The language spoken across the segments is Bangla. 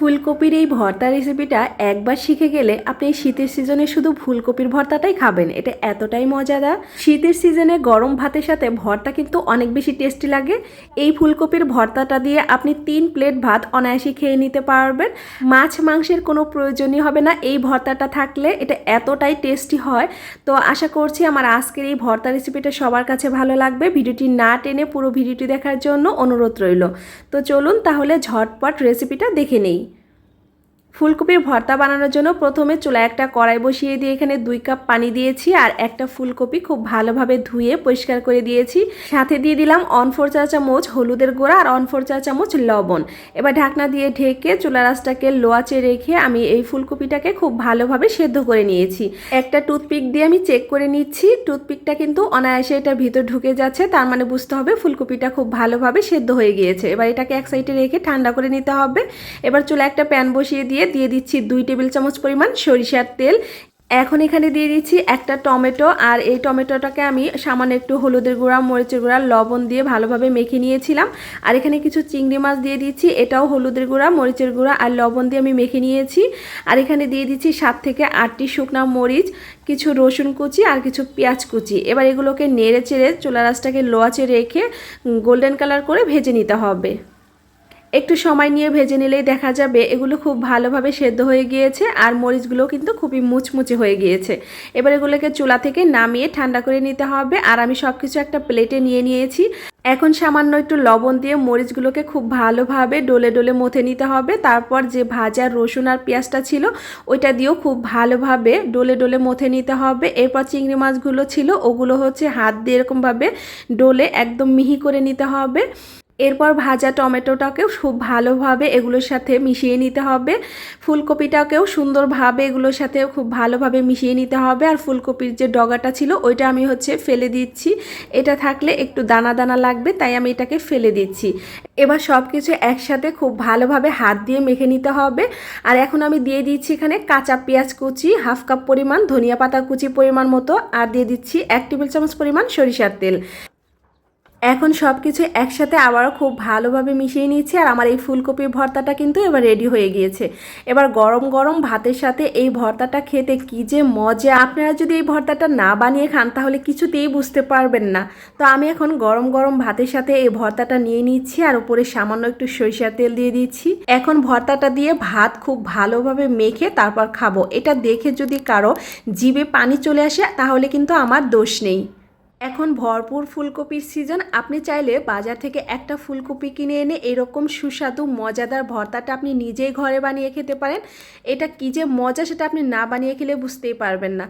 ফুলকপির এই ভর্তা রেসিপিটা একবার শিখে গেলে আপনি এই শীতের সিজনে শুধু ফুলকপির ভর্তাটাই খাবেন। এটা এতটাই মজাদার। শীতের সিজনে গরম ভাতের সাথে ভর্তা কিন্তু অনেক বেশি টেস্টি লাগে। এই ফুলকপির ভর্তাটা দিয়ে আপনি তিন প্লেট ভাত অনায়াসে খেয়ে নিতে পারবেন। মাছ মাংসের কোনো প্রয়োজনই হবে না। এই ভর্তাটা থাকলে এটা এতটাই টেস্টি হয়। তো আশা করছি আমার আজকের এই ভর্তা রেসিপিটা সবার কাছে ভালো লাগবে। ভিডিওটি না টেনে পুরো ভিডিওটি দেখার জন্য অনুরোধ রইল। তো চলুন তাহলে ঝটপট রেসিপিটা দেখে নেই। ফুলকপির ভর্তা বানানোর জন্য প্রথমে চুলায় একটা কড়াই বসিয়ে দিয়ে এখানে দুই কাপ পানি দিয়েছি আর একটা ফুলকপি খুব ভালোভাবে ধুয়ে পরিষ্কার করে দিয়েছি। সাথে দিয়ে দিলাম অন ফোর চা চামচ হলুদের গুঁড়া আর অন ফোর চা চামচ লবণ। এবার ঢাকনা দিয়ে ঢেকে চুলা রাসটাকে লোয়াচে রেখে আমি এই ফুলকপিটাকে খুব ভালোভাবে সেদ্ধ করে নিয়েছি। একটা টুথপিক দিয়ে আমি চেক করে নিচ্ছি। টুথপিকটা কিন্তু অনায়াসে এটার ভিতর ঢুকে যাচ্ছে, তার মানে বুঝতে হবে ফুলকপিটা খুব ভালোভাবে সেদ্ধ হয়ে গিয়েছে। এবার এটাকে এক সাইডে রেখে ঠান্ডা করে নিতে হবে। এবার চুলা একটা প্যান বসিয়ে দিয়ে দিয়ে দিয়ে দিচ্ছি দুই টেবিল চামচ পরিমাণ সরিষার তেল। এখন এখানে দিয়ে দিচ্ছি একটা টমেটো আর এই টমেটোটাকে আমি সামান্য একটু হলুদের গুঁড়া, মরিচের গুঁড়া, লবণ দিয়ে ভালোভাবে মেখে নিয়েছিলাম। আর এখানে কিছু চিংড়ি মাছ দিয়ে দিচ্ছি, এটাও হলুদের গুঁড়া, মরিচের গুঁড়া আর লবণ দিয়ে আমি মেখে নিয়েছি। আর এখানে দিয়ে দিচ্ছি সাত থেকে আটটি শুকনা মরিচ, কিছু রসুন কুচি আর কিছু পেঁয়াজ কুচি। এবার এগুলোকে নেড়ে চেড়ে চুলা রাসটাকে লোয়াচে রেখে গোল্ডেন কালার করে ভেজে নিতে হবে। একটু সময় নিয়ে ভেজে নিলেই দেখা যাবে এগুলো খুব ভালোভাবে সেদ্ধ হয়ে গিয়েছে আর মরিচগুলো কিন্তু খুবই মুচমুচে হয়ে গিয়েছে। এবার এগুলোকে চুলা থেকে নামিয়ে ঠান্ডা করে নিতে হবে আর আমি সব কিছু একটা প্লেটে নিয়ে নিয়েছি। এখন সামান্য একটু লবণ দিয়ে মরিচগুলোকে খুব ভালোভাবে ডলে ডলে মথে নিতে হবে। তারপর যে ভাজা রসুন আর পেঁয়াজটা ছিল, ওইটা দিয়েও খুব ভালোভাবে ডলে ডলে মথে নিতে হবে। এরপর চিংড়ি মাছগুলো ছিল, ওগুলো হচ্ছে হাত দিয়ে এরকমভাবে ডলে একদম মিহি করে নিতে হবে। এরপর ভাজা টমেটোটাকেও খুব ভালোভাবে এগুলোর সাথে মিশিয়ে নিতে হবে। ফুলকপিটাকেও সুন্দরভাবে এগুলোর সাথে খুব ভালোভাবে মিশিয়ে নিতে হবে। আর ফুলকপির যে ডগাটা ছিল, ওইটা আমি হচ্ছে ফেলে দিচ্ছি। এটা থাকলে একটু দানা দানা লাগবে, তাই আমি এটাকে ফেলে দিচ্ছি। এবার সব কিছু একসাথে খুব ভালোভাবে হাত দিয়ে মেখে নিতে হবে। আর এখন আমি দিয়ে দিচ্ছি এখানে কাঁচা পেঁয়াজ কুচি, হাফ কাপ পরিমাণ ধনিয়া পাতা কুচি পরিমাণ মতো, আর দিয়ে দিচ্ছি এক টেবিল চামচ পরিমাণ সরিষার তেল। এখন সব কিছু একসাথে আবারও খুব ভালোভাবে মিশিয়ে নিচ্ছি আর আমার এই ফুলকপির ভর্তাটা কিন্তু এবার রেডি হয়ে গিয়েছে। এবার গরম গরম ভাতের সাথে এই ভর্তাটা খেতে কী যে মজা। আপনারা যদি এই ভর্তাটা না বানিয়ে খান তাহলে কিছুতেই বুঝতে পারবেন না। তো আমি এখন গরম গরম ভাতের সাথে এই ভর্তাটা নিয়ে নিচ্ছি আর উপরে সামান্য একটু সরিষার তেল দিয়ে দিচ্ছি। এখন ভর্তাটা দিয়ে ভাত খুব ভালোভাবে মেখে তারপর খাব। এটা দেখে যদি কারও জিভে পানি চলে আসে তাহলে কিন্তু আমার দোষ নেই। এখন ভরপুর ফুলকপির সিজন আপনি চাইলে বাজার থেকে একটা ফুলকপি কিনে এনে এরকম সুস্বাদু, মজাদার ভর্তাটা আপনি নিজেই ঘরে বানিয়ে খেতে পারেন। এটা কী যে মজা সেটা আপনি না বানিয়ে খেলে বুঝতেই পারবেন না।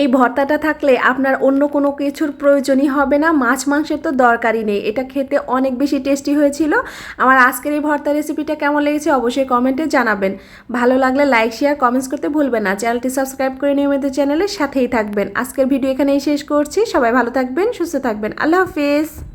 এই ভর্তাটা থাকলে আপনার অন্য কোনো কিছুর প্রয়োজনই হবে না, মাছ মাংসের তো দরকারই নেই। এটা খেতে অনেক বেশি টেস্টি হয়েছিল। আমার আজকের এই ভর্তা রেসিপিটা কেমন লেগেছে অবশ্যই কমেন্টে জানাবেন। ভালো লাগলে লাইক, শেয়ার, কমেন্টস করতে ভুলবেন না। চ্যানেলটি সাবস্ক্রাইব করে নিয়মিত চ্যানেলের সাথেই থাকবেন। আজকের ভিডিও এখানেই শেষ করছি। সবাই ভালো থাকবেন, সুস্থ থাকবেন। আল্লাহ হাফিজ।